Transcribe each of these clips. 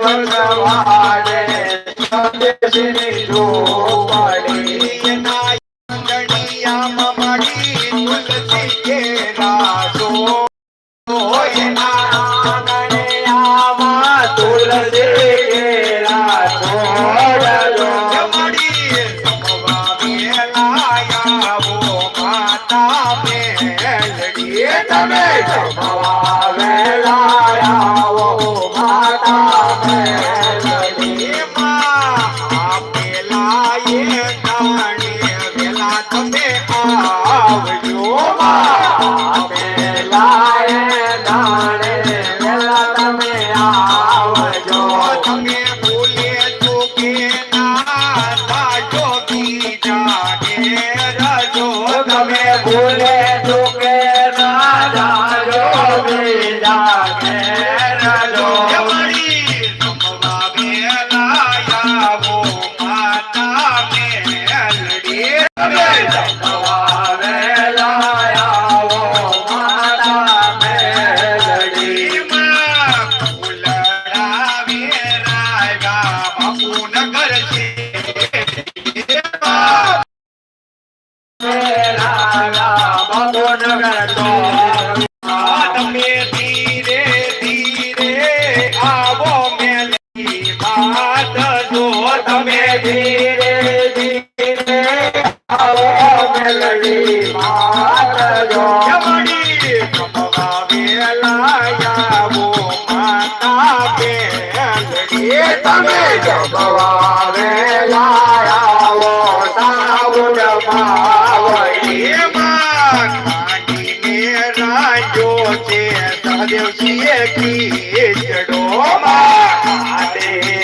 ભગવાને સદશિની જો Amém. તમે જપવારે લાયાવો સાવન પાવઈ માની રાજો છે સદેવસીએ કીચડો માની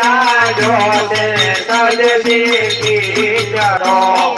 રાજો છે સદેવસીએ કીચડો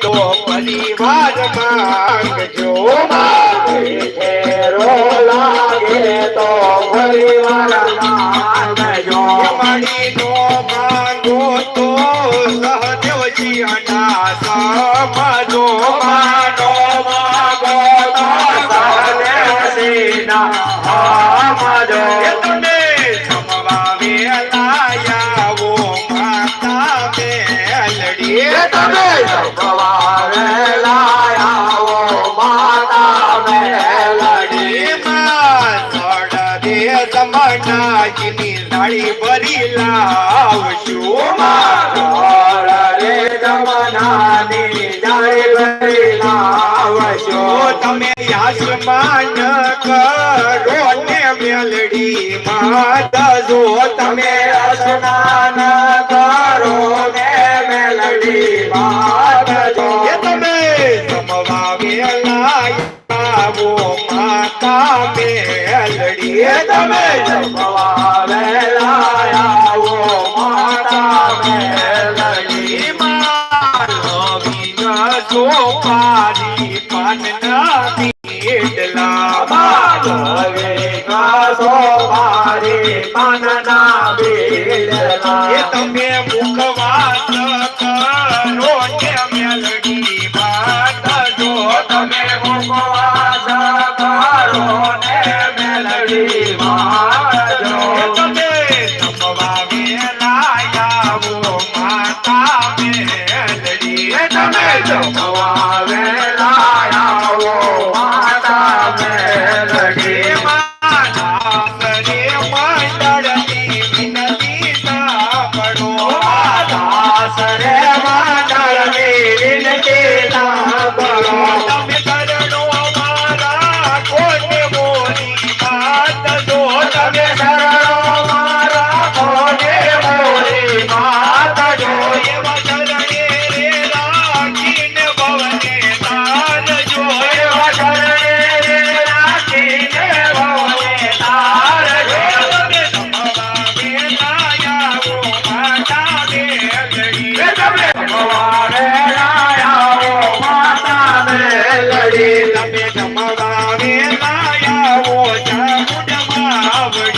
તો પરિવાર માંગજો માતાજીની થાળી ભરી લાવશું મારા રે જમનાની તમે યાસમાન કરો ને મેલડી માતા જો તમે યાસમાન કરો ને મેલડી માતા તમે સમવા વેલા આવો માતા મેલડીએ તમે જમવા વેલાયા ઓ માતા મેલડી મારો વિન સોપારી પાનના પીડલા મારો વિન સોપારી પાનના Don't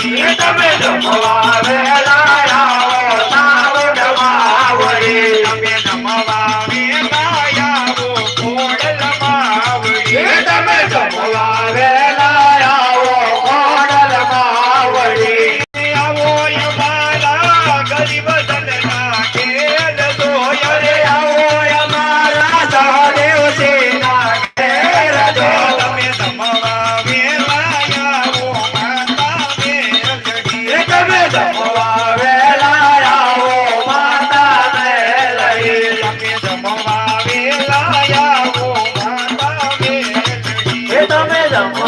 జీవితమే గొప్పవారే the